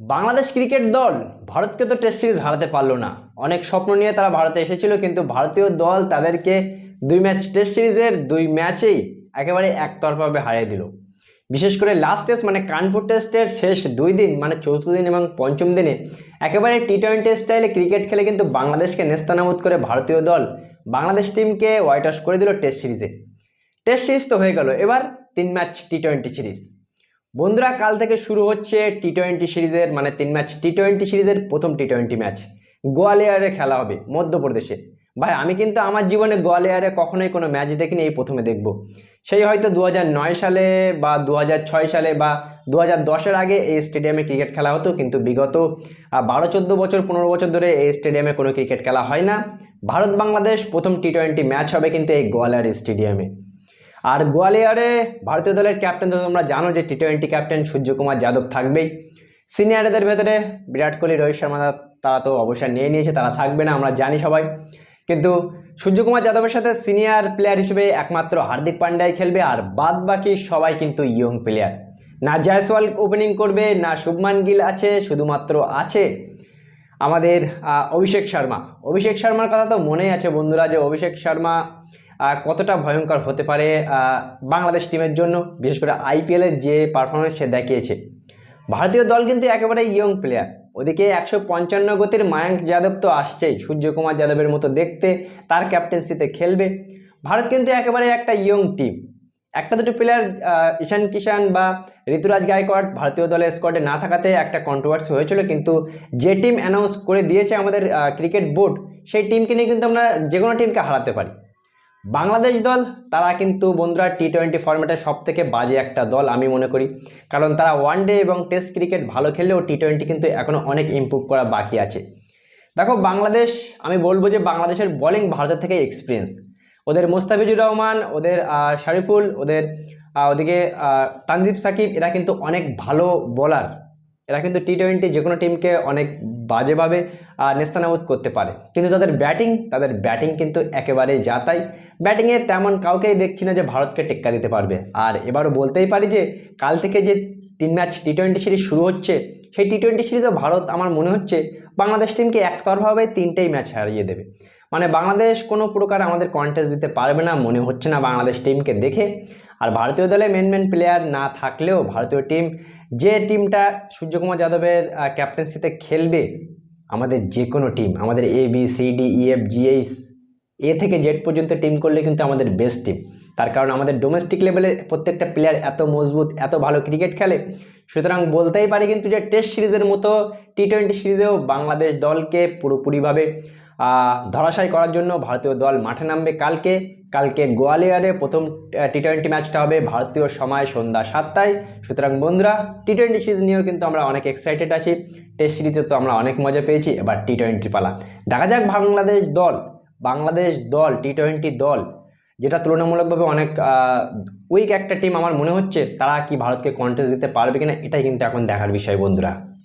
Bangladesh cricket দল ভারতকে তো টেস্ট সিরিজ হারাতে পারল না। অনেক স্বপ্ন নিয়ে তারা ভারতে এসেছিল, কিন্তু ভারতীয় দল তাদেরকে দুই ম্যাচ টেস্ট সিরিজের দুই ম্যাচেই একেবারে একতরফাভাবে হারিয়ে দিল। বিশেষ করে লাস্ট টেস্ট মানে কানপুর টেস্টের শেষ দুই দিন মানে চতুর্থ দিন এবং পঞ্চম দিনে একেবারে টি টোয়েন্টি স্টাইলে ক্রিকেট খেলে কিন্তু বাংলাদেশকে নেস্তানাবুদ করে ভারতীয় দল বাংলাদেশ টিমকে হোয়াইট করে দিল টেস্ট সিরিজে টেস্ট সিরিজ তো হয়ে গেল, এবার তিন ম্যাচ টি টোয়েন্টি সিরিজ বন্ধুরা, কাল থেকে শুরু হচ্ছে টি টোয়েন্টি সিরিজের মানে তিন ম্যাচ টি টোয়েন্টি সিরিজের প্রথম টি টোয়েন্টি ম্যাচ। গোয়ালিয়ারে খেলা হবে, মধ্যপ্রদেশে। ভাই, আমি কিন্তু আমার জীবনে গোয়ালিয়ারে কখনোই কোনো ম্যাচ দেখিনি, এই প্রথমে দেখব। সেই হয়তো দু সালে বা দু সালে বা দু হাজার দশের আগে এই স্টেডিয়ামে ক্রিকেট খেলা হতো, কিন্তু বিগত বারো চোদ্দ বছর, পনেরো বছর ধরে এই স্টেডিয়ামে কোনো ক্রিকেট খেলা হয় না। ভারত বাংলাদেশ প্রথম টি টোয়েন্টি ম্যাচ হবে কিন্তু এই গোয়ালিয়ার স্টেডিয়ামে। আর গোয়ালিয়রে ভারতীয় দলের ক্যাপ্টেন তো তোমরা জানো যে T twenty captain Suryakumar Yadav থাকবেই। সিনিয়রদের ভেতরে বিরাট কোহলি, রোহিত শর্মা তারা তো অবসর নিয়ে নিয়েছে, তারা থাকবে না, আমরা জানি সবাই। কিন্তু সূর্যকুমার যাদবের সাথে সিনিয়র প্লেয়ার হিসেবে একমাত্র হার্দিক পান্ডাই খেলবে, আর বাদ বাকি সবাই কিন্তু ইয়ং প্লেয়ার না জয়সওয়াল ওপেনিং করবে, না শুভমান গিল আছে, শুধুমাত্র আছে আমাদের অভিষেক শর্মা। অভিষেক শর্মার কথা তো মনেই আছে বন্ধুরা যে অভিষেক শর্মা কতটা ভয়ঙ্কর হতে পারে বাংলাদেশ টিমের জন্য, বিশেষ করে আইপিএলের যে পারফরমেন্স সে দেখিয়েছে। ভারতীয় দল কিন্তু একেবারে ইয়ং প্লেয়ার ওদিকে একশো পঞ্চান্ন গতির মায়াঙ্ক যাদব তো আসছেই, সূর্যকুমার যাদবের মতো দেখতে, তার ক্যাপ্টেন্সিতে খেলবে। ভারত কিন্তু একেবারে একটা ইয়ং টিম একটা দুটো প্লেয়ার ঈশান কিষান বা ঋতুরাজ গায়কোয়াড় ভারতীয় দলের স্কোয়াডে না থাকাতে একটা কন্ট্রোভার্সি হয়েছিল, কিন্তু যে টিম অ্যানাউন্স করে দিয়েছে আমাদের ক্রিকেট বোর্ড সেই টিমকে নিয়ে কিন্তু আমরা যে কোনো টিমকে হারাতে পারি। বাংলাদেশ দল, তারা কিন্তু বন্ধুরা টি টোয়েন্টি ফর্ম্যাটের সব থেকে বাজে একটা দল, আমি মনে করি। কারণ তারা ওয়ান ডে এবং টেস্ট ক্রিকেট ভালো খেললেও টি টোয়েন্টি কিন্তু এখনও অনেক ইমপ্রুভ করা বাকি আছে। দেখো, বাংলাদেশ, আমি বলব যে বাংলাদেশের বোলিং ভারতের থেকে এক্সপিরিয়েন্স ওদের মোস্তাফিজুর রহমান, ওদের শরীফুল, ওদের ওদিকে তানজিব সাকিব, এরা কিন্তু অনেক ভালো বোলার এরা কিন্তু টি টোয়েন্টি যে কোনো টিমকে অনেক বাজেভাবে নেস্তানাবুদ করতে পারে। কিন্তু তাদের ব্যাটিং তাদের ব্যাটিং কিন্তু একেবারেই যাতাই। ব্যাটিংয়ে তেমন কাউকেই দেখছি না যে ভারতকে টেক্কা দিতে পারবে। আর এবারও বলতেই পারি যে, কাল থেকে যে তিন ম্যাচ টি টোয়েন্টি সিরিজ শুরু হচ্ছে, সেই টি টোয়েন্টি সিরিজও ভারত আমার মনে হচ্ছে বাংলাদেশ টিমকে একতরফাভাবে তিনটেই ম্যাচ হারিয়ে দেবে। মানে বাংলাদেশ কোনো প্রকার আমাদের কন্টেস্ট দিতে পারবে না, মনে হচ্ছে না বাংলাদেশ টিমকে দেখে। আর ভারতীয় দলে মেন মেন প্লেয়ার না থাকলেও ভারতীয় টিম যে টিমটা সূর্যকুমার যাদবের ক্যাপ্টেন্সিতে খেলবে, আমাদের যে কোনো টিম আমাদের A B C D E F G A থেকে জেড পর্যন্ত টিম করলে কিন্তু আমাদের বেস্ট টিম তার কারণ আমাদের ডোমেস্টিক লেভেলের প্রত্যেকটা প্লেয়ার এত মজবুত, এত ভালো ক্রিকেট খেলে, সুতরাং বলতেই পারি কিন্তু যে টেস্ট সিরিজের মতো টি টোয়েন্টি সিরিজেও বাংলাদেশ দলকে পুরোপুরিভাবে ধরাশায়ী করার জন্য ভারতীয় দল মাঠে নামবে কালকে। কালকে গোয়ালিয়রে প্রথম টি টোয়েন্টি ম্যাচটা হবে ভারতীয় সময় সন্ধ্যা সাতটায়। সুতরাং বন্ধুরা টি টোয়েন্টি সিরিজ নিয়েও কিন্তু আমরা অনেক এক্সাইটেড আছি। টেস্ট সিরিজে তো আমরা অনেক মজা পেয়েছি। এবার টি টোয়েন্টি পালা। দেখা যাক বাংলাদেশ দল বাংলাদেশ দল টি টোয়েন্টি দল, যেটা তুলনামূলকভাবে অনেক উইক একটা টিম আমার মনে হচ্ছে, তারা কি ভারতকে কন্টেস্ট দিতে পারবে কিনা, এটাই কিন্তু এখন দেখার বিষয় বন্ধুরা।